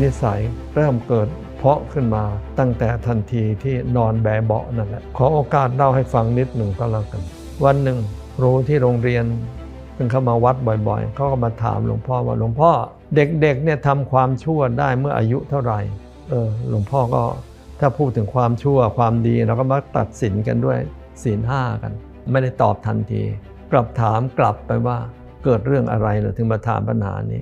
นิสัยเริ่มเกิดเพาะขึ้นมาตั้งแต่ทันทีที่นอนแบเบาะนั่นแหละ ขอโอกาสเล่าให้ฟังนิดหนึ่งก็แล้วกัน วันหนึ่งครูที่โรงเรียนซึ่งเข้ามาวัดบ่อยๆเขาก็มาถามหลวงพ่อว่าหลวงพ่อ เด็กๆเนี่ยทำความชั่วได้เมื่ออายุเท่าไหร่เออหลวงพ่อก็ถ้าพูดถึงความชั่วความดีเราก็มักตัดสินกันด้วยศีลห้ากัน ไม่ได้ตอบทันที กลับถามกลับไปว่าเกิดเรื่องอะไรเหรือถึงมาถามปัญหานี้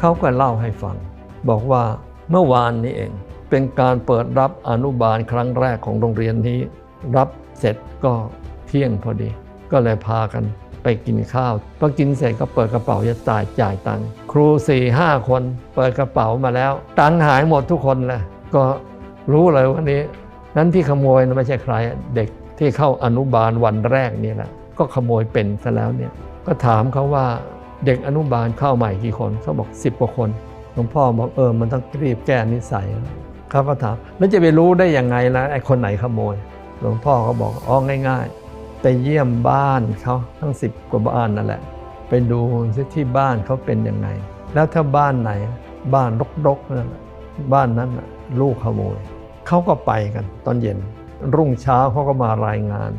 เขาก็เล่าให้ฟัง บอกว่าเมื่อวานนี้เอง เป็นการเปิดรับอนุบาลครั้งแรกของโรงเรียนนี้ รับเสร็จก็เที่ยงพอดี ก็เลยพากันไปกินข้าวพอกินเสร็จก็เปิดกระเป๋าจะจ่ายจ่ายตังค์ครูสี่ห้าคนเปิดกระเป๋ามาแล้ว ตังค์หายหมดทุกคนเลยก็รู้เลยวันนี้ นั้นที่ขโมยนะไม่ใช่ใครเด็กที่เข้าอนุบาลวันแรกนี่แหละก็ขโมยเป็นซะแล้วเนี่ยก็ถามเขาว่า เด็กอนุบาลเข้าใหม่กี่คนเขาบอกสิบกว่าคนหลวงพ่อบอกเออมันต้องรีบแก้นิสัยเขาก็ถามแล้วจะไปรู้ได้ยังไงล่ะไอ้คนไหนขโมย หลวงพ่อก็บอกอ๋อง่าย ๆ ไปเยี่ยมบ้านเขาทั้งสิบกว่าบ้านนั่นแหละไปดูซิที่บ้านเขาเป็นยังไง แล้วถ้าบ้านไหน บ้านรกๆนั่นบ้านนั้นลูกขโมยเขาก็ไปกัน ตอนเย็น รุ่งเช้าเขาก็มารายงาน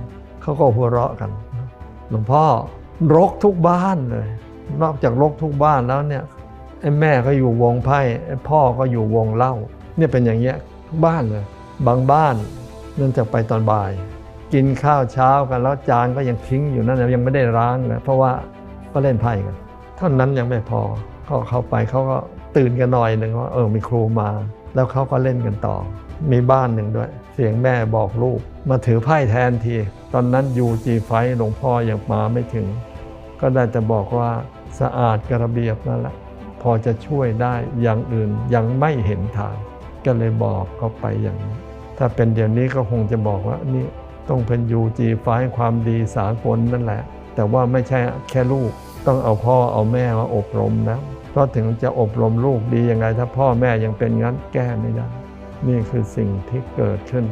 เขาก็หัวเราะกัน หลวงพ่อรกทุกบ้านเลย นอกจากรกทุกบ้านแล้วเนี่ยไอ้แม่ก็อยู่วงไพ่ไอ้พ่อก็อยู่วงเล้าเนี่ยเป็นอย่างเงี้ยทุกบ้านเลยบางบ้านเนื่องจากไปตอนบ่าย กินข้าวเช้ากันแล้วจานก็ยังทิ้งอยู่นั่นนะยังไม่ได้ล้างเลยเพราะว่าก็เล่นไพ่กันเท่านั้นยังไม่พอก็เข้าไปเขาก็ตื่นกันหน่อยหนึ่งว่าเออมีครูมา แล้วเขาก็เล่นกันต่อ มีบ้านหนึ่งด้วย เสียงแม่บอกลูก มาถือไพ่แทนที ตอนนั้นยูจีไฟหลวงพ่อยังมาไม่ถึง ก็ได้แต่บอกว่า สะอาดกระเบียบนั่นแหละพอจะช่วยได้อย่างอื่นยังไม่เห็นทาง ก็เลยบอกเขาไปอย่างนี้ ถ้าเป็นเดี๋ยวนี้ก็คงจะบอกว่านี่ต้องเป็นยูจีไฟความดีสากลนั่นแหละ แต่ว่าไม่ใช่แค่ลูก ต้องเอาพ่อเอาแม่มาอบรมนะเพราะถึงจะอบรมลูกดียังไง ถ้าพ่อแม่ยังเป็นงั้นแก้ไม่ได้ นี่คือสิ่งที่เกิดขึ้น